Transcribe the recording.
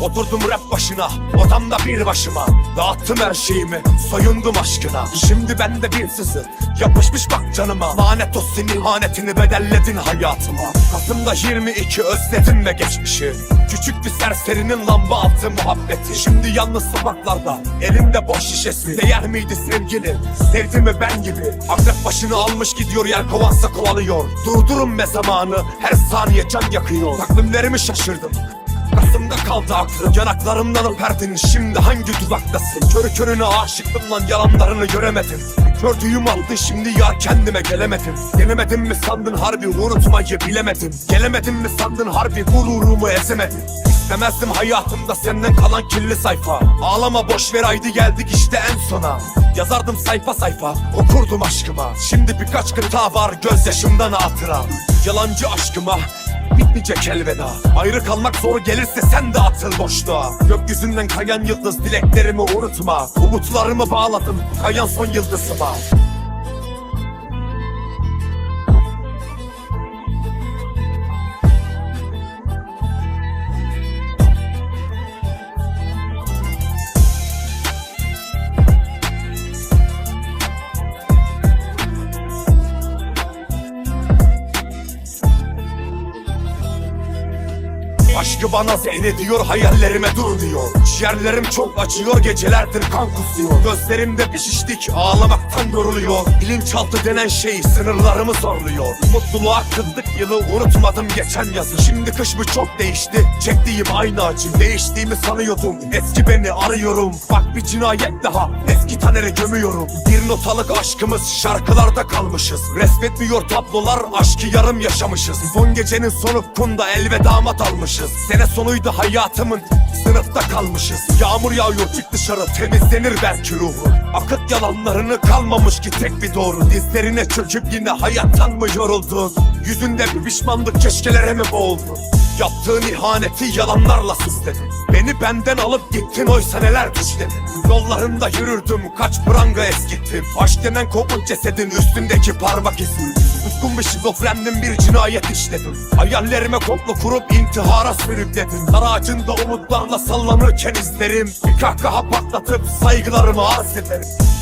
Oturdum rap başına Odamda bir başıma. Dağıttım her şeyimi Soyundum aşkına. Şimdi bende bir sızı Yapışmış bak canıma. Lanet olsun ihanetini bedelledin hayatıma. Kasım'da 22 özledim ve geçmişi. Küçük bir serserinin lamba altı muhabbeti. Şimdi yalnız sokaklarda Elimde boş şişesi. Değer miydi sevgili Sevdi mi ben gibi. Akrep başını almış gidiyor yer kovansa kovalıyor. Durdurun be zamanı Her saniye can yakıyor. Takvimlerimi şaşırdım Kasım'da kaldı aklım Yanaklarımdan öperdin Şimdi hangi dudaktasın? Körü körüne aşıktım lan yalanlarını göremedim. Gördüğüm aldı şimdi ya kendime gelemedim. Gelemedim mi sandın harbi unutmayı bilemedim. Gelemedim mi sandın harbi gururumu ezemedim. İstemezdim hayatımda senden kalan kirli sayfa. Ağlama boş ver haydi geldik işte en sona. Yazardım sayfa sayfa okurdum aşkıma. Şimdi birkaç kıta var gözyaşımdan hatıra. Yalancı aşkıma Bitmeyecek elveda. Ayrı kalmak zor gelirse sen de atıl boşluğa. Gökyüzünden kayan yıldız dileklerimi unutma. Umutlarımı bağladım. Kayan son yıldızıma Aşkı bana zehrediyor hayallerime dur diyor. Ciğerlerim çok acıyor gecelerdir kan kusuyor. Gözlerimde bir şişlik ağlamaktan yoruluyor. Bilinçaltı denen şey sınırlarımı zorluyor. Mutluluğa kızdık yılı unutmadım geçen yazı. Şimdi kış mı çok değişti? Çektiğim aynı acı. Değiştiğimi sanıyordum. Eski beni arıyorum. Bak bir cinayet daha. Eski taneri gömüyorum. Bir notalık aşkımız şarkılarda kalmışız. Resmetmiyor tablolar aşkı yarım yaşamışız. Son gecenin sonu kunda elvedama dalmışız Sene sonuydu hayatımın sınıfta kalmışız. Yağmur yağıyor çık dışarı temizlenir belki ruhun Akıt yalanlarını kalmamış ki tek bir doğru. Dizlerine çöküp yine hayattan mı yoruldun? Yüzünde bir pişmanlık keşkelere mi boğuldun? Yaptığın ihaneti yalanlarla süsledin. Beni benden alıp gittin oysa neler düşledin Yollarında yürürdüm kaç pranga eskittim Aşk denen kopuk cesedin üstündeki parmak izi. Uskun bir şizofrendim bir cinayet işledim. Hayallerime komplo kurup intihara sürükledim Dar ağacında umutlarla sallanırken izlerim. Bir kahkaha patlatıp saygılarımı arz ederim later.